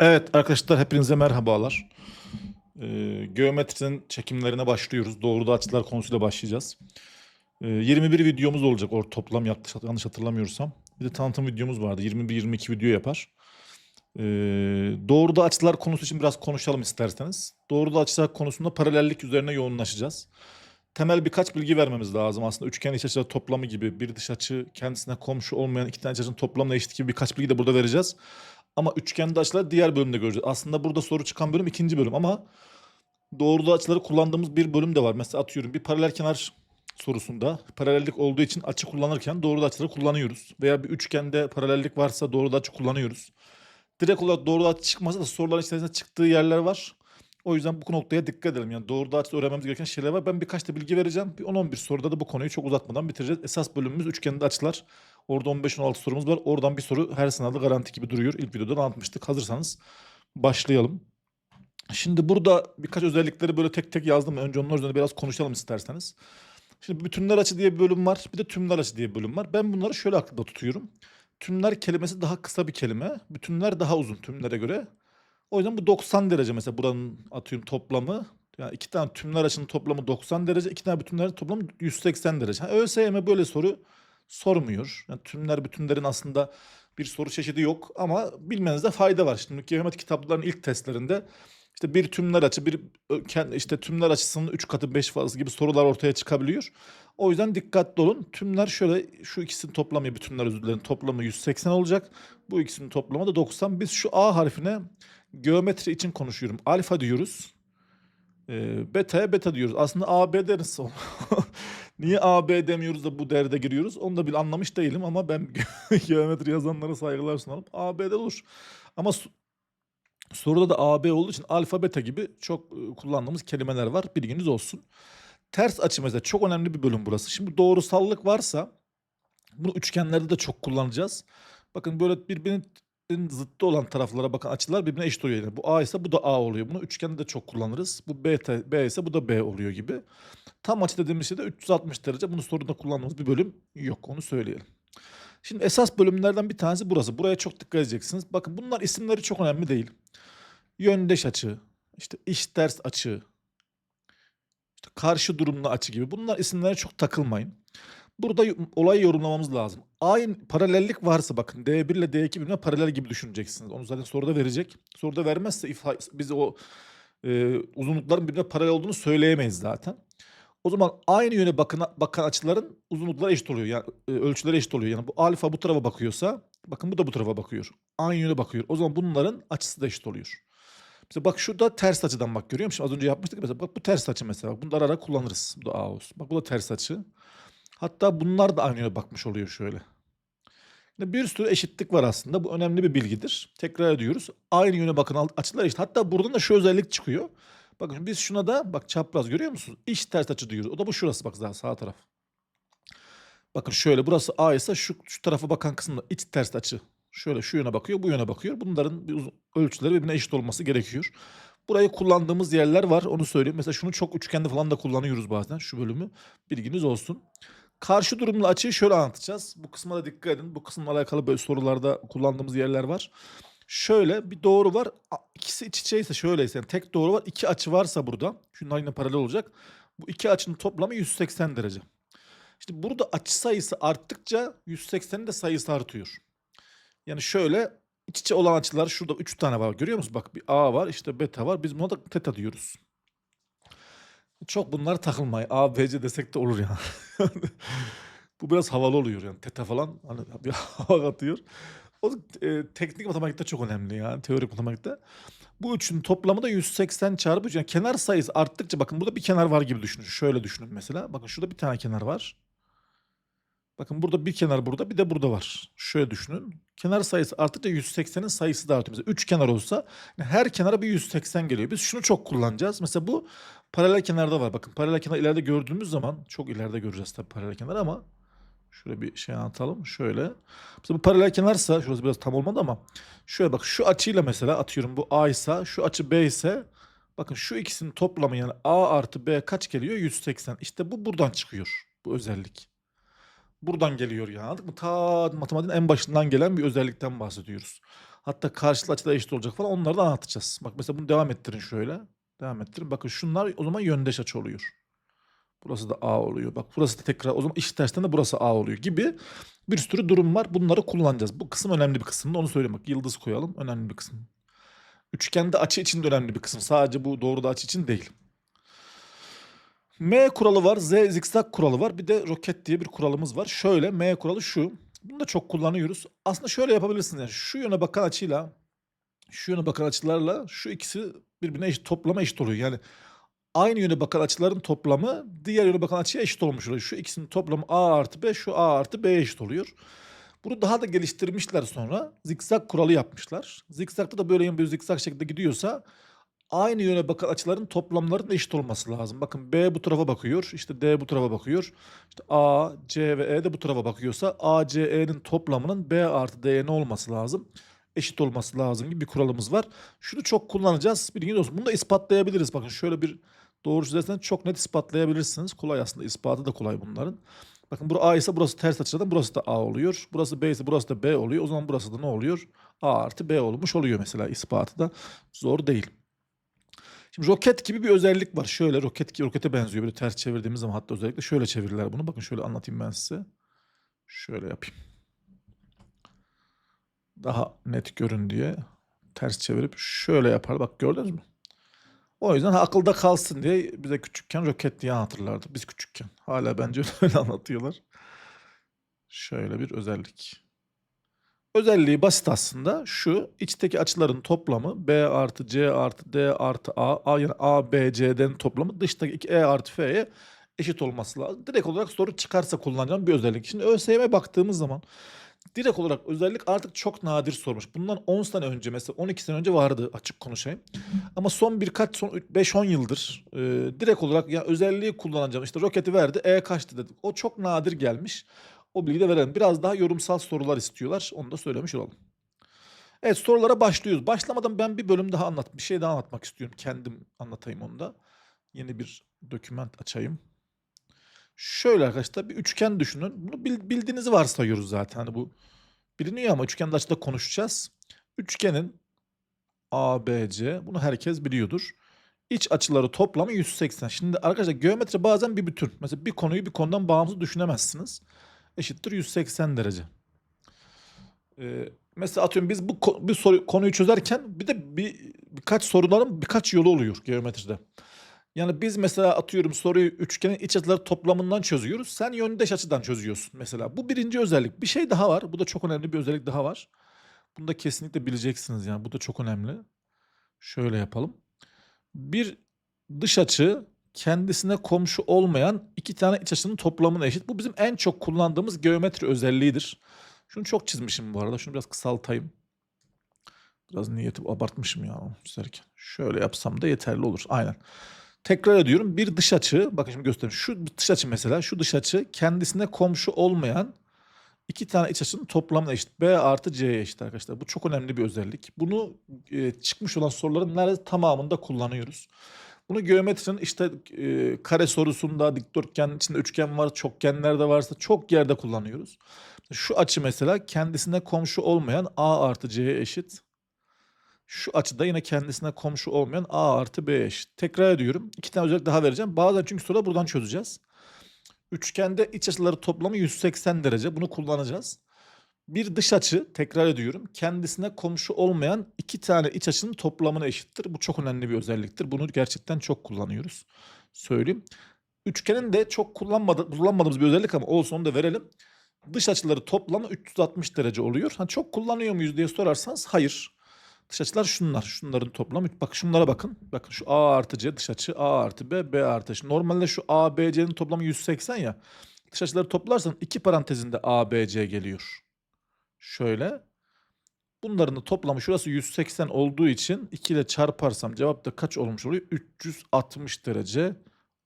Evet arkadaşlar hepinize merhabalar. Ee, geometrinin çekimlerine başlıyoruz. Doğruda açılar konusuyla başlayacağız. Ee, 21 videomuz olacak or toplam yanlış, yanlış hatırlamıyorsam. Bir de tanıtım videomuz vardı. 21-22 video yapar. Ee, doğruda açılar konusu için biraz konuşalım isterseniz. Doğruda açılar konusunda paralellik üzerine yoğunlaşacağız. Temel birkaç bilgi vermemiz lazım. Aslında üçgen iç açılar toplamı gibi bir dış açı kendisine komşu olmayan iki tane açının toplamına eşit gibi birkaç bilgi de burada vereceğiz. Ama üçgende açıları diğer bölümde göreceğiz. Aslında burada soru çıkan bölüm ikinci bölüm ama doğruda açıları kullandığımız bir bölüm de var. Mesela atıyorum bir paralel kenar sorusunda paralellik olduğu için açı kullanırken doğruda açıları kullanıyoruz. Veya bir üçgende paralellik varsa doğruda açı kullanıyoruz. Direkt olarak doğruda açı çıkmasa da soruların içerisinde çıktığı yerler var. O yüzden bu noktaya dikkat edelim. Yani doğruda açı öğrenmemiz gereken şeyler var. Ben birkaç da bilgi vereceğim. Bir 10-11 soruda da bu konuyu çok uzatmadan bitireceğiz. Esas bölümümüz üçgende açılar. Orada 15-16 sorumuz var. Oradan bir soru her sınavda garanti gibi duruyor. İlk videoda da anlatmıştık. Hazırsanız başlayalım. Şimdi burada birkaç özellikleri böyle tek tek yazdım. Önce onlar üzerine biraz konuşalım isterseniz. Şimdi bütünler açı diye bir bölüm var. Bir de tümler açı diye bir bölüm var. Ben bunları şöyle aklımda tutuyorum. Tümler kelimesi daha kısa bir kelime. Bütünler daha uzun tümlere göre. O yüzden bu 90 derece mesela buranın atıyorum toplamı. Yani iki tane tümler açının toplamı 90 derece, iki tane bütünlerin toplamı 180 derece. Ha, ÖSYM böyle soru sormuyor. Yani tümler bütünlerin aslında bir soru çeşidi yok ama bilmenizde fayda var. Şimdi geometri kitaplarının ilk testlerinde işte bir tümler açı, bir işte tümler açısının 3 katı 5 fazla gibi sorular ortaya çıkabiliyor. O yüzden dikkatli olun. Tümler şöyle şu ikisinin toplamı bütünler özür dilerim toplamı 180 olacak. Bu ikisinin toplamı da 90. Biz şu A harfine geometri için konuşuyorum. Alfa diyoruz. Ee, beta'ya beta diyoruz. Aslında A, B deriz. Niye A, B demiyoruz da bu derde giriyoruz? Onu da bir anlamış değilim ama ben geometri yazanlara saygılar sunarım. A, B'de olur. Ama soruda da A, B olduğu için alfa, beta gibi çok e, kullandığımız kelimeler var. Bilginiz olsun. Ters açı mesela çok önemli bir bölüm burası. Şimdi doğrusallık varsa bunu üçgenlerde de çok kullanacağız. Bakın böyle birbirinin zıttı olan taraflara bakın açılar birbirine eşit oluyor. Yani bu A ise bu da A oluyor. Bunu üçgende de çok kullanırız. Bu B, te- B ise bu da B oluyor gibi. Tam açı dediğimiz şey de 360 derece. Bunu soruda kullandığımız bir bölüm yok. Onu söyleyelim. Şimdi esas bölümlerden bir tanesi burası. Buraya çok dikkat edeceksiniz. Bakın bunlar isimleri çok önemli değil. Yöndeş açı, işte iş ters açı, işte karşı durumlu açı gibi. Bunlar isimlere çok takılmayın. Burada olayı yorumlamamız lazım. Aynı paralellik varsa bakın D1 ile D2 birbirine paralel gibi düşüneceksiniz. Onu zaten soruda verecek. Soruda vermezse ifa- biz o e, uzunlukların birbirine paralel olduğunu söyleyemeyiz zaten. O zaman aynı yöne bakın, bakan açıların uzunlukları eşit oluyor. Yani e, ölçüleri eşit oluyor. Yani bu alfa bu tarafa bakıyorsa bakın bu da bu tarafa bakıyor. Aynı yöne bakıyor. O zaman bunların açısı da eşit oluyor. Mesela bak şurada ters açıdan bak görüyor musun? Az önce yapmıştık ya mesela. Bak bu ters açı mesela. Bunu da ara ara kullanırız. Bu da A olsun. Bak bu da ters açı. Hatta bunlar da aynı yöne bakmış oluyor şöyle. Bir sürü eşitlik var aslında. Bu önemli bir bilgidir. Tekrar ediyoruz. Aynı yöne bakın açılar eşit. Hatta buradan da şu özellik çıkıyor. Bakın biz şuna da bak çapraz görüyor musunuz? İç ters açı diyoruz. O da bu şurası bak sağ, sağ taraf. Bakın şöyle burası A ise şu, şu tarafa bakan kısımda iç ters açı. Şöyle şu yöne bakıyor, bu yöne bakıyor. Bunların ölçüleri birbirine eşit olması gerekiyor. Burayı kullandığımız yerler var onu söyleyeyim. Mesela şunu çok üçgende falan da kullanıyoruz bazen şu bölümü. Bilginiz olsun. Karşı durumlu açıyı şöyle anlatacağız. Bu kısma da dikkat edin. Bu kısımla alakalı böyle sorularda kullandığımız yerler var. Şöyle bir doğru var. İkisi iç içeyse şöyleyse yani tek doğru var. iki açı varsa burada. Şunlar yine paralel olacak. Bu iki açının toplamı 180 derece. İşte burada açı sayısı arttıkça 180'in de sayısı artıyor. Yani şöyle iç içe olan açılar şurada 3 tane var. Görüyor musunuz? Bak bir A var işte beta var. Biz buna da teta diyoruz. Çok bunlar takılmayın. A, B, C desek de olur ya. Bu biraz havalı oluyor yani. Teta falan hani bir hava katıyor. O e, teknik matematikte çok önemli yani teorik matematikte. Bu üçün toplamı da 180 çarpı üç. Yani kenar sayısı arttıkça bakın burada bir kenar var gibi düşünün. Şöyle düşünün mesela. Bakın şurada bir tane kenar var. Bakın burada bir kenar burada bir de burada var. Şöyle düşünün. Kenar sayısı arttıkça 180'in sayısı da artıyor. Mesela 3 kenar olsa her kenara bir 180 geliyor. Biz şunu çok kullanacağız. Mesela bu paralel kenarda var. Bakın paralel kenar ileride gördüğümüz zaman çok ileride göreceğiz tabii paralel kenar ama şöyle bir şey anlatalım. Şöyle. Mesela bu paralel kenarsa şurası biraz tam olmadı ama şöyle bak şu açıyla mesela atıyorum bu A ise şu açı B ise bakın şu ikisinin toplamı yani A artı B kaç geliyor? 180. İşte bu buradan çıkıyor. Bu özellik. Buradan geliyor yani anladın mı? Ta matematiğin en başından gelen bir özellikten bahsediyoruz. Hatta karşılıklı açılar eşit olacak falan onları da anlatacağız. Bak mesela bunu devam ettirin şöyle. Devam ettirin. Bakın şunlar o zaman yöndeş açı oluyor. Burası da A oluyor. Bak burası da tekrar o zaman eşit tersten de burası A oluyor gibi bir sürü durum var. Bunları kullanacağız. Bu kısım önemli bir kısım. Onu söyleyeyim bak. Yıldız koyalım. Önemli bir kısım. Üçgende açı için de önemli bir kısım. Sadece bu doğruda açı için değil. M kuralı var. Z zikzak kuralı var. Bir de roket diye bir kuralımız var. Şöyle M kuralı şu. Bunu da çok kullanıyoruz. Aslında şöyle yapabilirsiniz. Yani şu yöne bakan açıyla şu yöne bakan açılarla şu ikisi birbirine eşit toplama eşit oluyor. Yani aynı yöne bakan açıların toplamı diğer yöne bakan açıya eşit olmuş oluyor. Şu ikisinin toplamı A artı B, şu A artı B eşit oluyor. Bunu daha da geliştirmişler sonra. Zikzak kuralı yapmışlar. Zikzakta da böyle bir zikzak şeklinde gidiyorsa aynı yöne bakan açıların toplamlarının eşit olması lazım. Bakın B bu tarafa bakıyor. işte D bu tarafa bakıyor. İşte A, C ve E de bu tarafa bakıyorsa A, C, E'nin toplamının B artı D'ye ne olması lazım? Eşit olması lazım gibi bir kuralımız var. Şunu çok kullanacağız. Bilginiz olsun. Bunu da ispatlayabiliriz. Bakın şöyle bir doğru çizerseniz çok net ispatlayabilirsiniz. Kolay aslında. ispatı da kolay bunların. Bakın burası A ise burası ters açıdan burası da A oluyor. Burası B ise burası da B oluyor. O zaman burası da ne oluyor? A artı B olmuş oluyor mesela. ispatı da zor değil. Şimdi roket gibi bir özellik var. Şöyle roket gibi rokete benziyor. Böyle ters çevirdiğimiz zaman hatta özellikle şöyle çevirirler bunu. Bakın şöyle anlatayım ben size. Şöyle yapayım. Daha net görün diye ters çevirip şöyle yapar. Bak gördünüz mü? O yüzden akılda kalsın diye bize küçükken roket diye hatırlardı. Biz küçükken. Hala bence öyle anlatıyorlar. Şöyle bir özellik. Özelliği basit aslında. Şu içteki açıların toplamı B artı C artı D artı A, A yani A, B, C'den toplamı dıştaki E artı F'ye eşit olması lazım. Direkt olarak soru çıkarsa kullanacağım bir özellik. Şimdi ÖSYM'e baktığımız zaman direkt olarak özellik artık çok nadir sormuş. Bundan 10 sene önce mesela 12 sene önce vardı açık konuşayım. Ama son birkaç son 5-10 yıldır e, direkt olarak ya özelliği kullanacağım. İşte roketi verdi E kaçtı dedik. O çok nadir gelmiş. O bilgiyi de verelim. Biraz daha yorumsal sorular istiyorlar. Onu da söylemiş olalım. Evet sorulara başlıyoruz. Başlamadan ben bir bölüm daha anlat, bir şey daha anlatmak istiyorum. Kendim anlatayım onu da. Yeni bir doküment açayım. Şöyle arkadaşlar bir üçgen düşünün. Bunu bil- bildiğinizi varsayıyoruz zaten. Hani bu biliniyor ama üçgende açıda konuşacağız. Üçgenin ABC bunu herkes biliyordur. İç açıları toplamı 180. Şimdi arkadaşlar geometri bazen bir bütün. Mesela bir konuyu bir konudan bağımsız düşünemezsiniz. Eşittir 180 derece. Ee, mesela atıyorum biz bu bir soru, konuyu çözerken bir de bir birkaç soruların birkaç yolu oluyor geometride. Yani biz mesela atıyorum soruyu üçgenin iç açıları toplamından çözüyoruz. Sen yöndeş açıdan çözüyorsun mesela. Bu birinci özellik. Bir şey daha var. Bu da çok önemli bir özellik daha var. Bunu da kesinlikle bileceksiniz yani. Bu da çok önemli. Şöyle yapalım. Bir dış açı kendisine komşu olmayan iki tane iç açının toplamına eşit. Bu bizim en çok kullandığımız geometri özelliğidir. Şunu çok çizmişim bu arada. Şunu biraz kısaltayım. Biraz niyeti abartmışım ya çizerken. Şöyle yapsam da yeterli olur. Aynen. Tekrar ediyorum. Bir dış açı, bakın şimdi göstereyim. Şu dış açı mesela, şu dış açı kendisine komşu olmayan iki tane iç açının toplamına eşit. B artı C'ye eşit arkadaşlar. Bu çok önemli bir özellik. Bunu e, çıkmış olan soruların neredeyse tamamında kullanıyoruz. Bunu geometrinin işte e, kare sorusunda, dikdörtgen içinde üçgen var, çokgenler de varsa çok yerde kullanıyoruz. Şu açı mesela kendisine komşu olmayan A artı C'ye eşit. Şu açıda yine kendisine komşu olmayan A artı B eşit. Tekrar ediyorum. İki tane özellik daha vereceğim. Bazen çünkü soruda buradan çözeceğiz. Üçgende iç açıları toplamı 180 derece. Bunu kullanacağız. Bir dış açı, tekrar ediyorum, kendisine komşu olmayan iki tane iç açının toplamına eşittir. Bu çok önemli bir özelliktir. Bunu gerçekten çok kullanıyoruz. Söyleyeyim. Üçgenin de çok kullanmadı, kullanmadığımız bir özellik ama olsun onu da verelim. Dış açıları toplamı 360 derece oluyor. Ha, çok kullanıyor muyuz diye sorarsanız hayır. Dış açılar şunlar. Şunların toplamı. Bak şunlara bakın. Bakın şu A artı C dış açı. A artı B, B artı C. Normalde şu A, B, C'nin toplamı 180 ya. Dış açıları toplarsan iki parantezinde A, B, C geliyor. Şöyle. Bunların da toplamı şurası 180 olduğu için 2 ile çarparsam cevap da kaç olmuş oluyor? 360 derece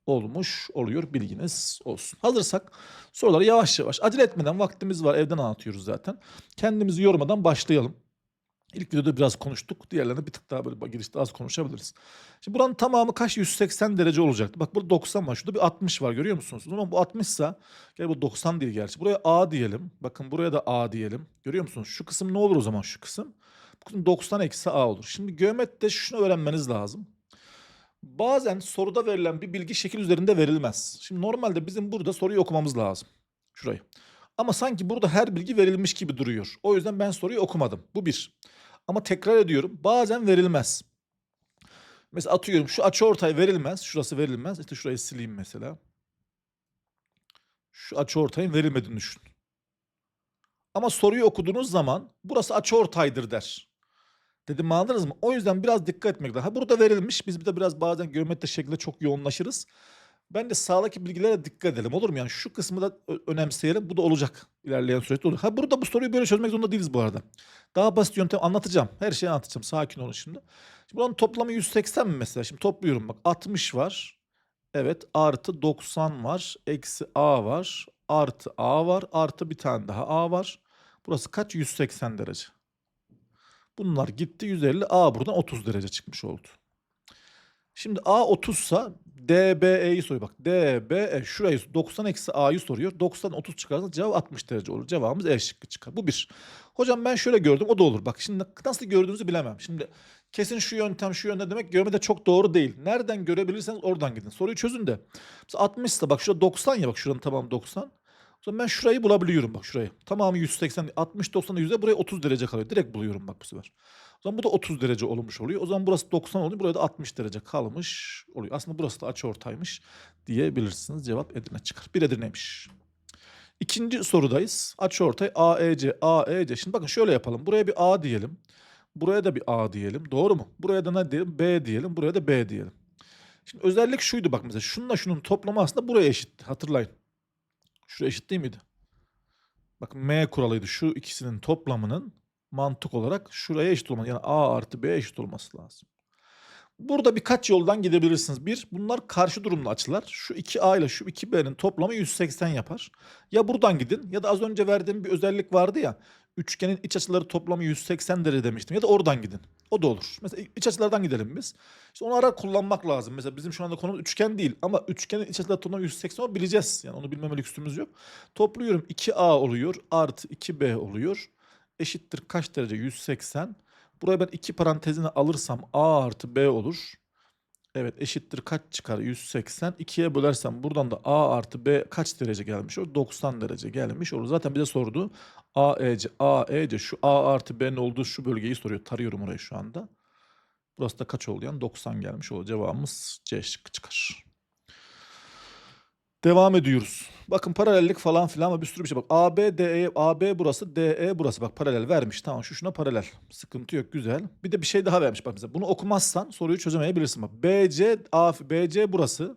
olmuş oluyor bilginiz olsun. Hazırsak soruları yavaş yavaş acele etmeden vaktimiz var evden anlatıyoruz zaten. Kendimizi yormadan başlayalım. İlk videoda biraz konuştuk. Diğerlerine bir tık daha böyle girişte az konuşabiliriz. Şimdi buranın tamamı kaç? 180 derece olacaktı. Bak burada 90 var. Şurada bir 60 var görüyor musunuz? Ama bu 60 ise gel bu 90 değil gerçi. Buraya A diyelim. Bakın buraya da A diyelim. Görüyor musunuz? Şu kısım ne olur o zaman şu kısım? Bu 90 eksi a olur. Şimdi geometride şunu öğrenmeniz lazım. Bazen soruda verilen bir bilgi şekil üzerinde verilmez. Şimdi normalde bizim burada soruyu okumamız lazım. Şurayı. Ama sanki burada her bilgi verilmiş gibi duruyor. O yüzden ben soruyu okumadım. Bu bir. Ama tekrar ediyorum. Bazen verilmez. Mesela atıyorum şu açı ortay verilmez. Şurası verilmez. İşte şurayı sileyim mesela. Şu açı ortayın verilmediğini düşün. Ama soruyu okuduğunuz zaman burası açı ortaydır der. Dedim anladınız mı? O yüzden biraz dikkat etmek lazım. Ha burada verilmiş. Biz bir de biraz bazen geometri şeklinde çok yoğunlaşırız. Ben de sağdaki bilgilere dikkat edelim olur mu? Yani şu kısmı da önemseyelim. Bu da olacak ilerleyen süreçte olur. Ha burada bu soruyu böyle çözmek zorunda değiliz bu arada. Daha basit yöntem anlatacağım. Her şeyi anlatacağım. Sakin olun şimdi. Şimdi buranın toplamı 180 mi mesela? Şimdi topluyorum bak. 60 var. Evet artı 90 var. Eksi a var. Artı a var. Artı bir tane daha a var. Burası kaç? 180 derece. Bunlar gitti 150. A buradan 30 derece çıkmış oldu. Şimdi A 30 sa DBE'yi soruyor. Bak DBE şurayı 90 eksi A'yı soruyor. 90 30 çıkarsa cevap 60 derece olur. Cevabımız E şıkkı çıkar. Bu bir. Hocam ben şöyle gördüm o da olur. Bak şimdi nasıl gördüğünüzü bilemem. Şimdi kesin şu yöntem şu yönde demek görme de çok doğru değil. Nereden görebilirseniz oradan gidin. Soruyu çözün de. Mesela 60 ise bak şurada 90 ya bak şuranın tamamı 90. O zaman ben şurayı bulabiliyorum bak şurayı. Tamamı 180, 60, 90, 100'e buraya 30 derece kalıyor. Direkt buluyorum bak bu sefer. O zaman bu da 30 derece olmuş oluyor. O zaman burası 90 oluyor. Buraya da 60 derece kalmış oluyor. Aslında burası da açıortaymış diyebilirsiniz. Cevap Edirne çıkar. Bir Edirne'ymiş. İkinci sorudayız. Açıortay AEC, AEC. Şimdi bakın şöyle yapalım. Buraya bir A diyelim. Buraya da bir A diyelim. Doğru mu? Buraya da ne diyelim? B diyelim. Buraya da B diyelim. Şimdi özellik şuydu bak mesela. Şununla şunun toplamı aslında buraya eşitti. Hatırlayın. Şuraya eşit değil miydi? Bak M kuralıydı. Şu ikisinin toplamının mantık olarak şuraya eşit olması. Yani A artı B eşit olması lazım. Burada birkaç yoldan gidebilirsiniz. Bir, bunlar karşı durumlu açılar. Şu 2A ile şu 2B'nin toplamı 180 yapar. Ya buradan gidin ya da az önce verdiğim bir özellik vardı ya. Üçgenin iç açıları toplamı 180 derece demiştim. Ya da oradan gidin. O da olur. Mesela iç açılardan gidelim biz. İşte onu ara kullanmak lazım. Mesela bizim şu anda konumuz üçgen değil. Ama üçgenin iç açıları toplamı 180 o bileceğiz. Yani onu bilmeme lüksümüz yok. Topluyorum 2A oluyor artı 2B oluyor. Eşittir kaç derece? 180. Buraya ben iki parantezini alırsam A artı B olur. Evet eşittir kaç çıkar? 180. 2'ye bölersem buradan da A artı B kaç derece gelmiş olur? 90 derece gelmiş olur. Zaten bize sordu. AEC, AEC şu A artı B'nin olduğu şu bölgeyi soruyor. Tarıyorum orayı şu anda. Burası da kaç oldu? Yani 90 gelmiş olur. Cevabımız C şıkkı çıkar. Devam ediyoruz. Bakın paralellik falan filan ama bir sürü bir şey. Bak AB, DE, AB burası, DE burası. Bak paralel vermiş. Tamam şu şuna paralel. Sıkıntı yok güzel. Bir de bir şey daha vermiş. Bak mesela bunu okumazsan soruyu çözemeyebilirsin. Bak BC, AF, BC burası.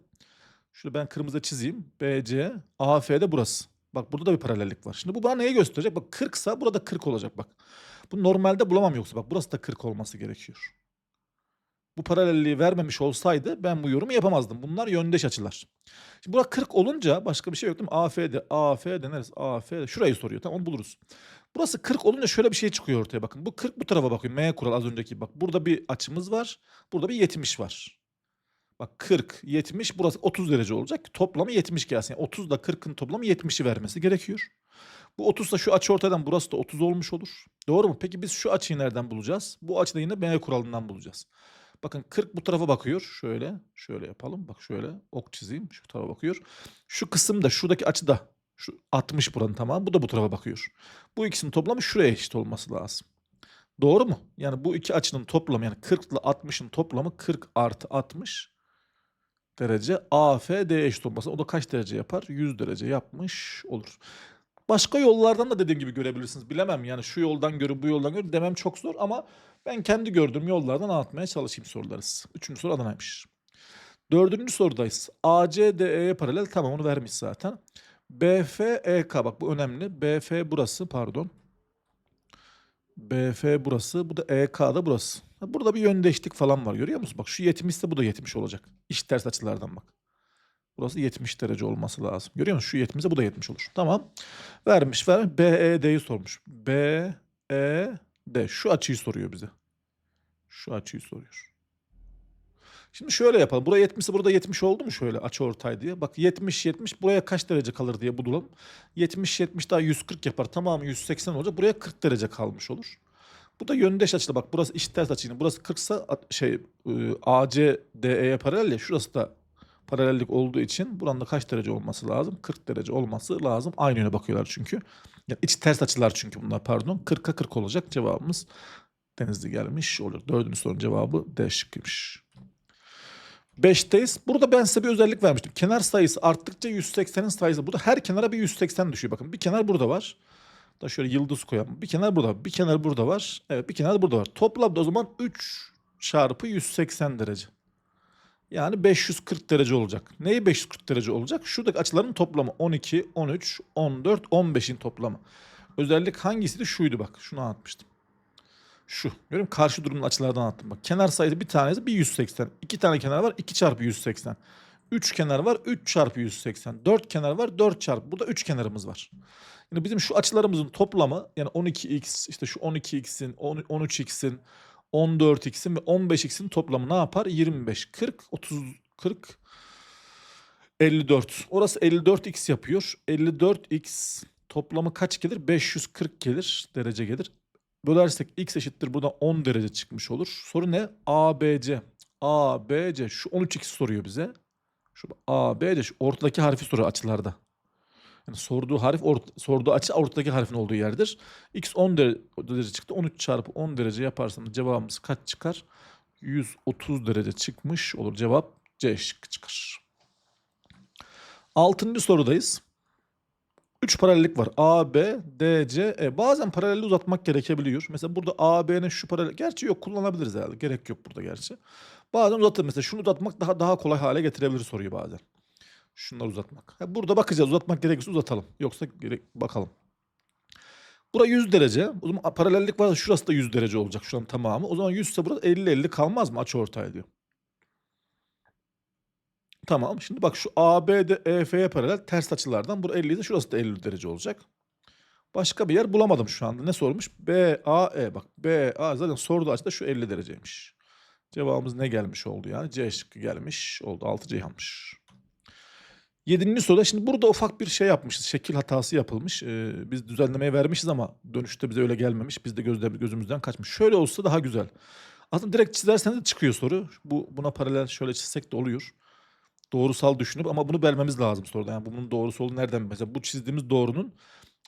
Şunu ben kırmızı çizeyim. BC, AF de burası. Bak burada da bir paralellik var. Şimdi bu bana neyi gösterecek? Bak 40 sa burada 40 olacak bak. Bu normalde bulamam yoksa bak burası da 40 olması gerekiyor. Bu paralelliği vermemiş olsaydı ben bu yorumu yapamazdım. Bunlar yöndeş açılar. Şimdi burada 40 olunca başka bir şey yok değil mi? AF'de, AF deneriz. AF şurayı soruyor. Tamam onu buluruz. Burası 40 olunca şöyle bir şey çıkıyor ortaya bakın. Bu 40 bu tarafa bakıyor. M kural az önceki. Bak burada bir açımız var. Burada bir 70 var. Bak 40, 70 burası 30 derece olacak. Toplamı 70 gelsin. Yani 30 ile 40'ın toplamı 70'i vermesi gerekiyor. Bu 30 da şu açı ortadan burası da 30 olmuş olur. Doğru mu? Peki biz şu açıyı nereden bulacağız? Bu açıda yine M kuralından bulacağız. Bakın 40 bu tarafa bakıyor. Şöyle, şöyle yapalım. Bak şöyle ok çizeyim. Şu tarafa bakıyor. Şu kısım da şuradaki açı da şu 60 buranın tamamı. Bu da bu tarafa bakıyor. Bu ikisinin toplamı şuraya eşit olması lazım. Doğru mu? Yani bu iki açının toplamı yani 40 ile 60'ın toplamı 40 artı 60 derece AFD eşit olması. O da kaç derece yapar? 100 derece yapmış olur. Başka yollardan da dediğim gibi görebilirsiniz. Bilemem yani şu yoldan görün bu yoldan görün demem çok zor ama ben kendi gördüğüm yollardan anlatmaya çalışayım soruları. Üçüncü soru Adana'ymış. Dördüncü sorudayız. AC DE'ye paralel tamam onu vermiş zaten. BF EK bak bu önemli. BF burası pardon. BF burası bu da EK da burası. Burada bir yöndeşlik falan var görüyor musun? Bak şu 70 ise bu da 70 olacak. İş ters açılardan bak. Burası 70 derece olması lazım. Görüyor musun? Şu 70 ise bu da 70 olur. Tamam. Vermiş vermiş. BED'yi sormuş. BED. Şu açıyı soruyor bize. Şu açıyı soruyor. Şimdi şöyle yapalım. Buraya 70 ise burada 70 oldu mu şöyle açı ortay diye. Bak 70 70 buraya kaç derece kalır diye bulalım. 70 70 daha 140 yapar. Tamamı 180 olacak. Buraya 40 derece kalmış olur. Bu da yöndeş açılı. Bak burası eşit ters açı. Burası 40 ise at- şey e, AC DE'ye paralel ya. Şurası da paralellik olduğu için buranın da kaç derece olması lazım? 40 derece olması lazım. Aynı yöne bakıyorlar çünkü. Yani iç ters açılar çünkü bunlar pardon. 40'a 40 olacak cevabımız. Denizli gelmiş olur. Dördüncü sorunun cevabı D şıkkıymış. 5'teyiz. Burada ben size bir özellik vermiştim. Kenar sayısı arttıkça 180'in sayısı. Burada her kenara bir 180 düşüyor. Bakın bir kenar burada var. Da şöyle yıldız koyalım. Bir kenar burada. Bir kenar burada var. Evet bir kenar burada var. Toplamda o zaman 3 çarpı 180 derece. Yani 540 derece olacak. Neyi 540 derece olacak? Şuradaki açıların toplamı 12, 13, 14, 15'in toplamı. Özellik hangisiydi? Şuydu bak. Şunu anlatmıştım. Şu. Görüyor musun? Karşı durumlu açılardan anlattım. Bak kenar sayısı bir tanesi bir 180. İki tane kenar var. 2 çarpı 180. 3 kenar var. 3 çarpı 180. 4 kenar var. 4 çarpı. Burada 3 kenarımız var. Yani bizim şu açılarımızın toplamı yani 12x işte şu 12x'in 13x'in 14x'in ve 15x'in toplamı ne yapar? 25, 40, 30, 40, 54. Orası 54x yapıyor. 54x toplamı kaç gelir? 540 gelir, derece gelir. Bölersek x eşittir buradan 10 derece çıkmış olur. Soru ne? ABC. ABC şu 13x soruyor bize. Şu ABC şu ortadaki harfi soruyor açılarda. Yani sorduğu harf ort- sorduğu açı ortadaki harfin olduğu yerdir. X 10 dere- derece çıktı. 13 çarpı 10 derece yaparsam da cevabımız kaç çıkar? 130 derece çıkmış olur. Cevap C şıkkı çıkar. Altıncı sorudayız. 3 paralellik var. A, B, D, C, E. Bazen paralelliği uzatmak gerekebiliyor. Mesela burada A, B'nin şu paralel... Gerçi yok kullanabiliriz herhalde. Gerek yok burada gerçi. Bazen uzatır. Mesela şunu uzatmak daha daha kolay hale getirebilir soruyu bazen. Şunları uzatmak. Burada bakacağız. Uzatmak gerekirse uzatalım. Yoksa gerek bakalım. Bura 100 derece. O zaman paralellik varsa şurası da 100 derece olacak şuranın tamamı. O zaman 100 ise burası 50-50 kalmaz mı? Açı ortay diyor. Tamam. Şimdi bak şu AB de EF'ye paralel ters açılardan. Bura 50 ise şurası da 50 derece olacak. Başka bir yer bulamadım şu anda. Ne sormuş? BAE. Bak BA zaten sorduğu açıda şu 50 dereceymiş. Cevabımız ne gelmiş oldu yani? C şıkkı gelmiş oldu. 6 Ceyhan'mış. Yedinci soruda şimdi burada ufak bir şey yapmışız. Şekil hatası yapılmış. Ee, biz düzenlemeye vermişiz ama dönüşte bize öyle gelmemiş. Biz de gözle, gözümüzden kaçmış. Şöyle olsa daha güzel. Aslında direkt çizerseniz de çıkıyor soru. Bu buna paralel şöyle çizsek de oluyor. Doğrusal düşünüp ama bunu belmemiz lazım soruda. Yani bunun doğrusu olduğunu nereden mesela bu çizdiğimiz doğrunun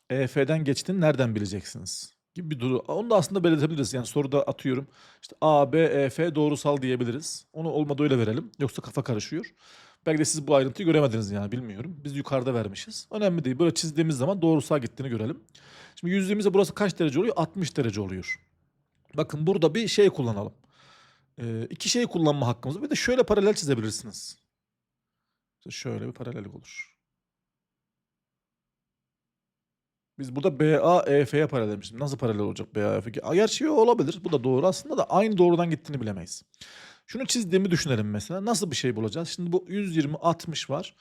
EF'den geçtiğini nereden bileceksiniz? Gibi bir duru. Onu da aslında belirtebiliriz. Yani soruda atıyorum. İşte A, B, E, doğrusal diyebiliriz. Onu olmadı öyle verelim. Yoksa kafa karışıyor. Belki de siz bu ayrıntıyı göremediniz yani bilmiyorum. Biz yukarıda vermişiz. Önemli değil. Böyle çizdiğimiz zaman doğrusal gittiğini görelim. Şimdi yüzlüğümüzde burası kaç derece oluyor? 60 derece oluyor. Bakın burada bir şey kullanalım. Ee, iki şey kullanma hakkımız. Bir de şöyle paralel çizebilirsiniz. Şöyle bir paralellik olur. Biz burada BA EF'ye paralel demiştim. Nasıl paralel olacak BA EF? Gerçi olabilir. Bu da doğru aslında da aynı doğrudan gittiğini bilemeyiz. Şunu çizdiğimi düşünelim mesela. Nasıl bir şey bulacağız? Şimdi bu 120 60 var.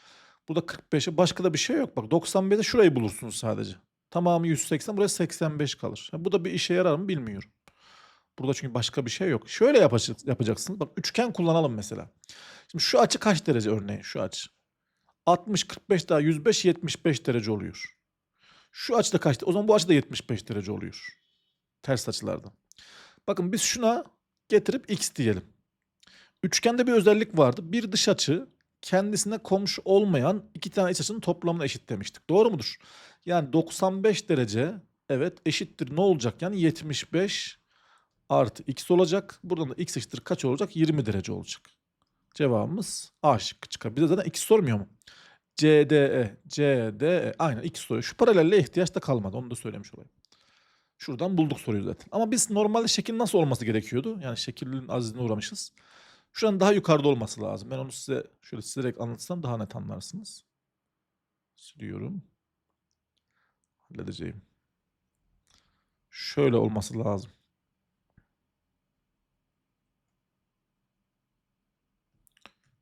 Burada 45'e başka da bir şey yok. Bak 95'e şurayı bulursunuz sadece. Tamamı 180 buraya 85 kalır. Ha, bu da bir işe yarar mı bilmiyorum. Burada çünkü başka bir şey yok. Şöyle yapacak- yapacaksınız. Bak üçgen kullanalım mesela. Şimdi şu açı kaç derece örneğin şu açı? 60 45 daha 105 75 derece oluyor. Şu açıda kaç? O zaman bu açı da 75 derece oluyor. Ters açılarda. Bakın biz şuna getirip x diyelim. Üçgende bir özellik vardı. Bir dış açı kendisine komşu olmayan iki tane iç açının toplamına eşit demiştik. Doğru mudur? Yani 95 derece evet eşittir ne olacak? Yani 75 artı x olacak. Buradan da x eşittir kaç olacak? 20 derece olacak. Cevabımız A şıkkı çıkar. Bize zaten x sormuyor mu? CDE, CDE aynen x soruyor. Şu paralelle ihtiyaç da kalmadı. Onu da söylemiş olayım. Şuradan bulduk soruyu zaten. Ama biz normalde şekil nasıl olması gerekiyordu? Yani şekilin azizine uğramışız. Şuranın daha yukarıda olması lazım. Ben onu size şöyle çizerek anlatsam daha net anlarsınız. Siliyorum. Halledeceğim. Şöyle olması lazım.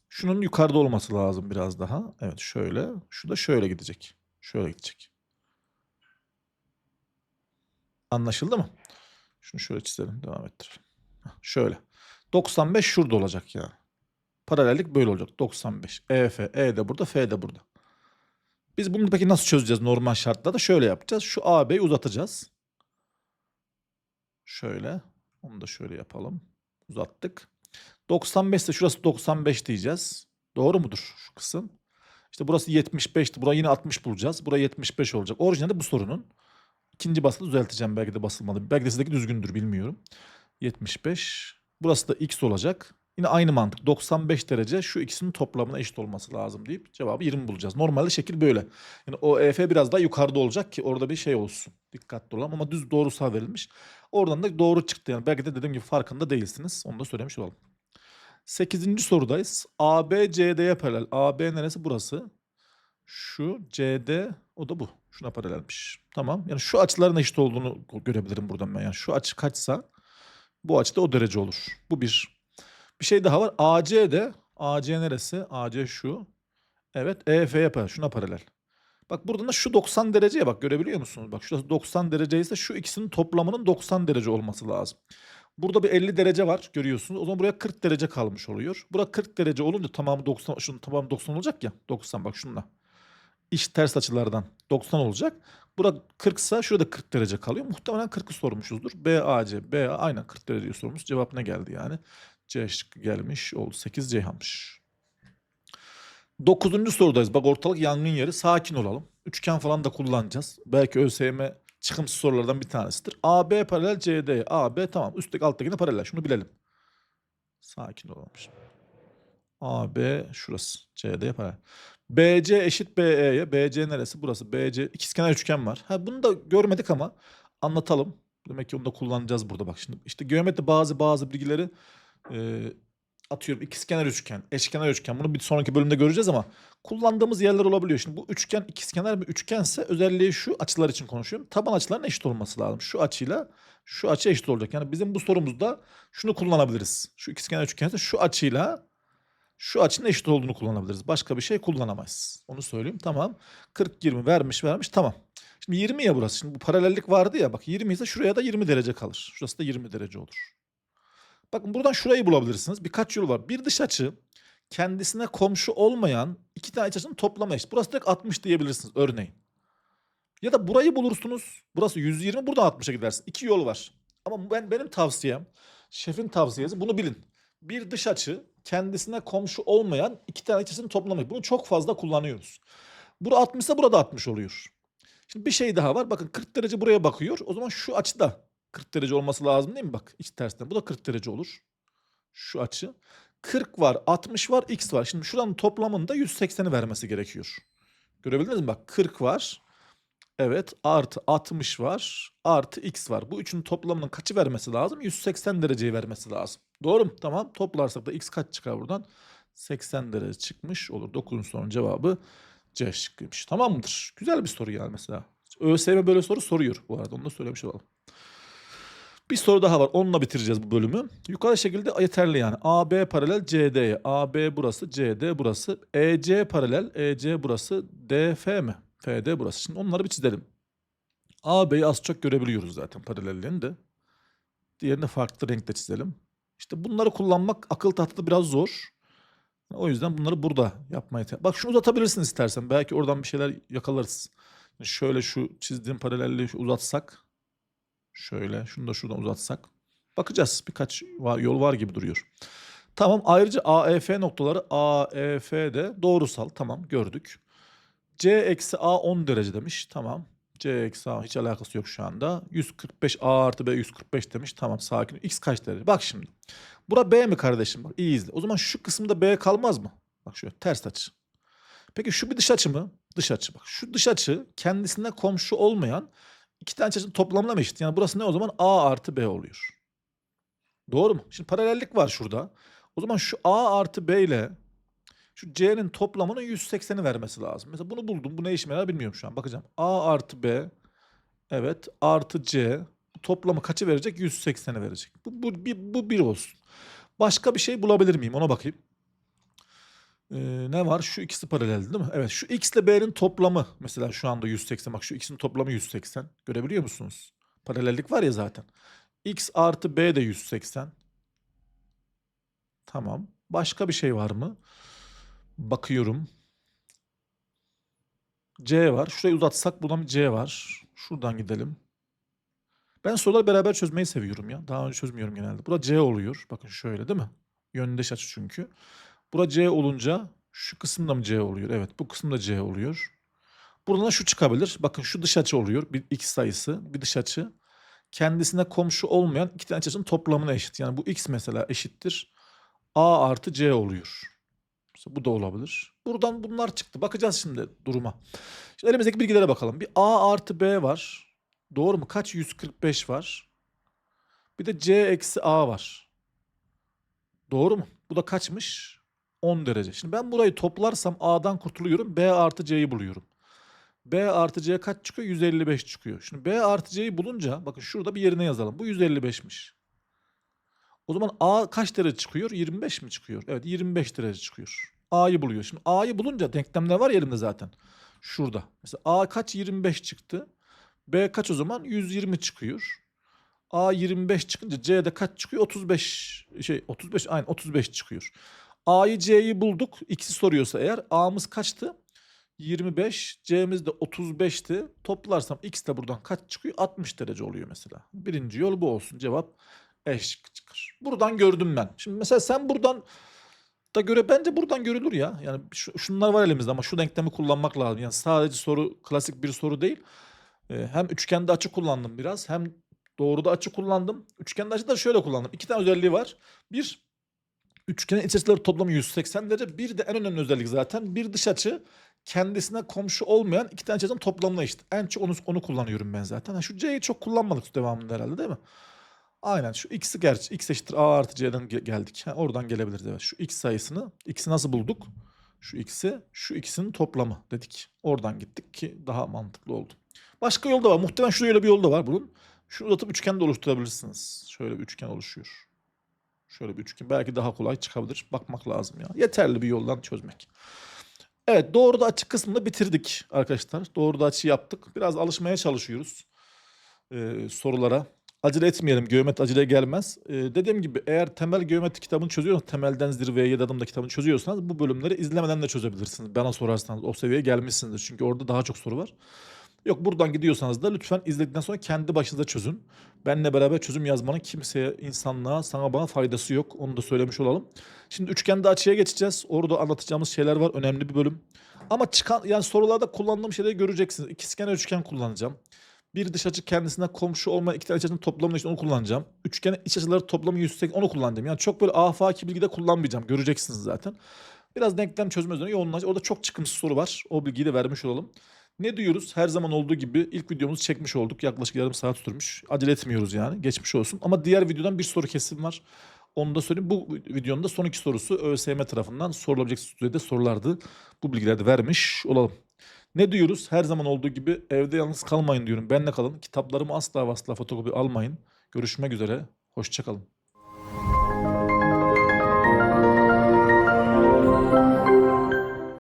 Şunun yukarıda olması lazım biraz daha. Evet şöyle. Şu da şöyle gidecek. Şöyle gidecek. Anlaşıldı mı? Şunu şöyle çizelim. Devam ettirelim. Şöyle. 95 şurada olacak ya. Paralellik böyle olacak. 95. EF. E de burada. F de burada. Biz bunu peki nasıl çözeceğiz normal şartlarda? Şöyle yapacağız. Şu AB'yi uzatacağız. Şöyle. Onu da şöyle yapalım. Uzattık. 95 ise şurası 95 diyeceğiz. Doğru mudur şu kısım? İşte burası 75'ti. Burayı yine 60 bulacağız. Burası 75 olacak. Orijinalde bu sorunun. İkinci baskıda düzelteceğim. Belki de basılmadı. Belki de sizdeki düzgündür bilmiyorum. 75. Burası da x olacak. Yine aynı mantık. 95 derece şu ikisinin toplamına eşit olması lazım deyip cevabı 20 bulacağız. Normalde şekil böyle. Yani o EF biraz daha yukarıda olacak ki orada bir şey olsun. Dikkatli olalım ama düz doğrusal verilmiş. Oradan da doğru çıktı. Yani belki de dediğim gibi farkında değilsiniz. Onu da söylemiş olalım. 8. sorudayız. AB CD'ye paralel. AB neresi? Burası. Şu CD o da bu. Şuna paralelmiş. Tamam. Yani şu açıların eşit olduğunu görebilirim buradan ben. Yani şu açı kaçsa bu açı da o derece olur. Bu bir. Bir şey daha var. AC de AC neresi? AC şu. Evet EF'ye paralel. Şuna paralel. Bak buradan da şu 90 dereceye bak görebiliyor musunuz? Bak şurası 90 derece ise şu ikisinin toplamının 90 derece olması lazım. Burada bir 50 derece var görüyorsunuz. O zaman buraya 40 derece kalmış oluyor. Bura 40 derece olunca tamamı 90, şunun tamamı 90 olacak ya. 90 bak şununla. İş ters açılardan 90 olacak. Bura 40 ise şurada 40 derece kalıyor. Muhtemelen 40'ı sormuşuzdur. BAC, BA aynen 40 derece sormuş. Cevap ne geldi yani? C şıkkı gelmiş oldu. 8 Ceyhan'mış. Dokuzuncu sorudayız. Bak ortalık yangın yeri. Sakin olalım. Üçgen falan da kullanacağız. Belki ÖSYM çıkımsız sorulardan bir tanesidir. AB paralel CD. AB tamam. Üstteki alttakine paralel. Şunu bilelim. Sakin olalım. AB şurası. CD'ye paralel. BC eşit BE'ye. BC neresi? Burası. BC ikizkenar üçgen var. Ha bunu da görmedik ama anlatalım. Demek ki onu da kullanacağız burada bak şimdi. İşte geometri bazı bazı bilgileri e, atıyorum ikizkenar üçgen, eşkenar üçgen. Bunu bir sonraki bölümde göreceğiz ama kullandığımız yerler olabiliyor. Şimdi bu üçgen ikizkenar bir üçgense özelliği şu açılar için konuşuyorum. Taban açıların eşit olması lazım. Şu açıyla şu açı eşit olacak. Yani bizim bu sorumuzda şunu kullanabiliriz. Şu ikizkenar üçgense şu açıyla şu açının eşit olduğunu kullanabiliriz. Başka bir şey kullanamayız. Onu söyleyeyim. Tamam. 40 20 vermiş vermiş. Tamam. Şimdi 20 ya burası. Şimdi bu paralellik vardı ya. Bak 20 ise şuraya da 20 derece kalır. Şurası da 20 derece olur. Bakın buradan şurayı bulabilirsiniz. Birkaç yol var. Bir dış açı kendisine komşu olmayan iki tane iç açının toplamı eşit. Burası direkt 60 diyebilirsiniz örneğin. Ya da burayı bulursunuz. Burası 120 buradan 60'a gidersin. İki yol var. Ama ben benim tavsiyem, şefin tavsiyesi bunu bilin. Bir dış açı kendisine komşu olmayan iki tane iç açının toplamı. Bunu çok fazla kullanıyoruz. Bura 60 ise burada 60 oluyor. Şimdi bir şey daha var. Bakın 40 derece buraya bakıyor. O zaman şu açıda 40 derece olması lazım değil mi? Bak iç tersten. Bu da 40 derece olur. Şu açı. 40 var, 60 var, x var. Şimdi şuranın toplamında 180'i vermesi gerekiyor. Görebildiniz mi? Bak 40 var. Evet artı 60 var. Artı x var. Bu üçünün toplamının kaçı vermesi lazım? 180 dereceyi vermesi lazım. Doğru mu? Tamam. Toplarsak da x kaç çıkar buradan? 80 derece çıkmış olur. 9'un sorunun cevabı C şıkkıymış. Tamam mıdır? Güzel bir soru yani mesela. ÖSYM böyle soru soruyor bu arada. Onu da söylemiş olalım. Bir soru daha var. Onunla bitireceğiz bu bölümü. Yukarı şekilde yeterli yani. AB paralel CD'ye. AB burası, CD burası. EC paralel, EC burası. DF mi? FD burası. Şimdi onları bir çizelim. AB'yi az çok görebiliyoruz zaten paralelliğini de. Diğerini farklı renkte çizelim. İşte bunları kullanmak akıl tahtada biraz zor. O yüzden bunları burada yapmaya... Bak şunu uzatabilirsin istersen. Belki oradan bir şeyler yakalarız. Şöyle şu çizdiğim paralelliği uzatsak. Şöyle şunu da şuradan uzatsak. Bakacağız. Birkaç yol var gibi duruyor. Tamam ayrıca AEF noktaları AEF de doğrusal. Tamam gördük. C eksi A 10 derece demiş. Tamam. C A hiç alakası yok şu anda. 145 A artı B 145 demiş. Tamam sakin. X kaç derece? Bak şimdi. Bura B mi kardeşim? Bak iyi izle. O zaman şu kısımda B kalmaz mı? Bak şöyle ters açı. Peki şu bir dış açı mı? Dış açı. Bak şu dış açı kendisine komşu olmayan iki tane açının toplamına mı eşit? Yani burası ne o zaman? A artı B oluyor. Doğru mu? Şimdi paralellik var şurada. O zaman şu A artı B ile şu C'nin toplamının 180'i vermesi lazım. Mesela bunu buldum. Bu ne işime yarar bilmiyorum şu an. Bakacağım. A artı B evet artı C toplamı kaçı verecek? 180'i verecek. Bu, bu, bir, bu bir olsun. Başka bir şey bulabilir miyim? Ona bakayım. Ee, ne var? Şu ikisi paralel değil mi? Evet şu x ile b'nin toplamı mesela şu anda 180. Bak şu ikisinin toplamı 180. Görebiliyor musunuz? Paralellik var ya zaten. x artı b de 180. Tamam. Başka bir şey var mı? Bakıyorum. C var. Şurayı uzatsak buradan bir C var. Şuradan gidelim. Ben soruları beraber çözmeyi seviyorum ya. Daha önce çözmüyorum genelde. Burada C oluyor. Bakın şöyle değil mi? Yöndeş açı çünkü. Burada C olunca şu kısım da mı C oluyor? Evet bu kısım da C oluyor. Buradan da şu çıkabilir. Bakın şu dış açı oluyor. Bir x sayısı bir dış açı. Kendisine komşu olmayan iki tane açının toplamına eşit. Yani bu x mesela eşittir. A artı C oluyor. Bu da olabilir. Buradan bunlar çıktı. Bakacağız şimdi duruma. Şimdi elimizdeki bilgilere bakalım. Bir A artı B var. Doğru mu? Kaç? 145 var. Bir de C eksi A var. Doğru mu? Bu da kaçmış? 10 derece. Şimdi ben burayı toplarsam A'dan kurtuluyorum. B artı C'yi buluyorum. B artı C kaç çıkıyor? 155 çıkıyor. Şimdi B artı C'yi bulunca bakın şurada bir yerine yazalım. Bu 155'miş. O zaman A kaç derece çıkıyor? 25 mi çıkıyor? Evet 25 derece çıkıyor. A'yı buluyor. Şimdi A'yı bulunca denklemler var ya elimde zaten. Şurada. Mesela A kaç? 25 çıktı. B kaç o zaman? 120 çıkıyor. A 25 çıkınca C'de kaç çıkıyor? 35 şey 35 aynı 35 çıkıyor. A'yı C'yi bulduk. İkisi soruyorsa eğer A'mız kaçtı? 25, C'miz de 35'ti. Toplarsam X de buradan kaç çıkıyor? 60 derece oluyor mesela. Birinci yol bu olsun. Cevap E şıkkı çıkar. Buradan gördüm ben. Şimdi mesela sen buradan da göre bence buradan görülür ya. Yani şu- şunlar var elimizde ama şu denklemi kullanmak lazım. Yani sadece soru klasik bir soru değil. Ee, hem üçgende açı kullandım biraz hem doğruda açı kullandım. Üçgende açı da şöyle kullandım. İki tane özelliği var. Bir üçgenin iç açıları toplamı 180 derece. Bir de en önemli özellik zaten bir dış açı kendisine komşu olmayan iki tane açının toplamına eşit. En çok onu, onu kullanıyorum ben zaten. Ha, şu C'yi çok kullanmadık devamında herhalde değil mi? Aynen şu x'i gerçi x eşittir a artı c'den ge- geldik. Ha, oradan gelebiliriz evet. Şu x sayısını x'i nasıl bulduk? Şu x'i şu x'in toplamı dedik. Oradan gittik ki daha mantıklı oldu. Başka yol da var. Muhtemelen şöyle bir yol da var bunun. Şunu uzatıp üçgen de oluşturabilirsiniz. Şöyle bir üçgen oluşuyor. Şöyle bir üçgen. Belki daha kolay çıkabilir. Bakmak lazım ya. Yeterli bir yoldan çözmek. Evet doğruda açı kısmını bitirdik arkadaşlar. Doğruda açı yaptık. Biraz alışmaya çalışıyoruz e, sorulara. Acele etmeyelim. Geometri acele gelmez. E, dediğim gibi eğer temel geometri kitabını çözüyorsanız, temelden zirveye 7 adımda kitabını çözüyorsanız bu bölümleri izlemeden de çözebilirsiniz. Bana sorarsanız o seviyeye gelmişsinizdir. Çünkü orada daha çok soru var. Yok buradan gidiyorsanız da lütfen izledikten sonra kendi başınıza çözün. Benle beraber çözüm yazmanın kimseye, insanlığa, sana bana faydası yok. Onu da söylemiş olalım. Şimdi üçgende açıya geçeceğiz. Orada anlatacağımız şeyler var. Önemli bir bölüm. Ama çıkan yani sorularda kullandığım şeyleri göreceksiniz. İkizkenar üçgen kullanacağım. Bir dış açı kendisine komşu olmayan iki tane iç açının toplamını işte onu kullanacağım. Üçgenin iç açıları toplamı 180 onu kullanacağım. Yani çok böyle afaki bilgide kullanmayacağım. Göreceksiniz zaten. Biraz denklem çözme üzerine yoğunlaş. Orada çok çıkımsız soru var. O bilgiyi de vermiş olalım. Ne diyoruz? Her zaman olduğu gibi ilk videomuzu çekmiş olduk. Yaklaşık yarım saat sürmüş. Acele etmiyoruz yani. Geçmiş olsun. Ama diğer videodan bir soru kesim var. Onu da söyleyeyim. Bu videonun da son iki sorusu ÖSYM tarafından sorulabilecek düzeyde sorulardı. Bu bilgileri de vermiş olalım. Ne diyoruz? Her zaman olduğu gibi evde yalnız kalmayın diyorum. Benle kalın. Kitaplarımı asla asla fotokopi almayın. Görüşmek üzere. Hoşçakalın.